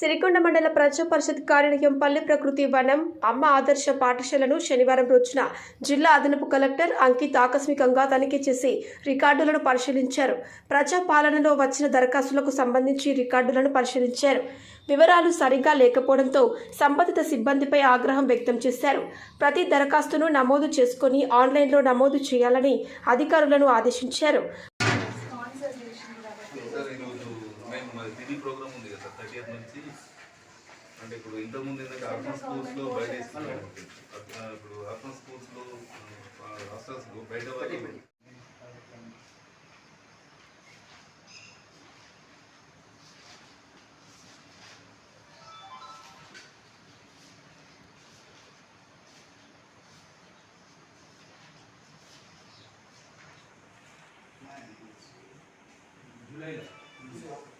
సిరికొండ మండల ప్రజా పరిషత్ కార్యాలయం పల్లె ప్రకృతి వనం అమ్మ ఆదర్శ పాఠశాలను శనివారం రోజున జిల్లా అదనపు కలెక్టర్ అంకిత్ ఆకస్మికంగా తనిఖీ చేసి రికార్డులను పరిశీలించారు. ప్రజా పాలనలో వచ్చిన దరఖాస్తులకు సంబంధించి రికార్డులను పరిశీలించారు. వివరాలు సరిగ్గా లేకపోవడంతో సంబంధిత సిబ్బందిపై ఆగ్రహం వ్యక్తం చేశారు. ప్రతి దరఖాస్తును నమోదు చేసుకుని ఆన్లైన్లో నమోదు చేయాలని అధికారులను ఆదేశించారు. దిది ప్రోగ్రామ్ ఉంది కదా థర్టీ నుంచి అంటే ఇప్పుడు ఇంతకుముందు ఏంటంటే అర్బన్ స్కూల్స్లో బయట ఇస్తున్నాం ఇప్పుడు అర్బన్ స్కూల్స్లో హాస్టల్స్లో బయట వాళ్ళు ప్రీవియస్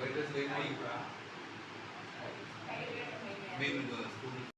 బయట లేని మేము స్కూల్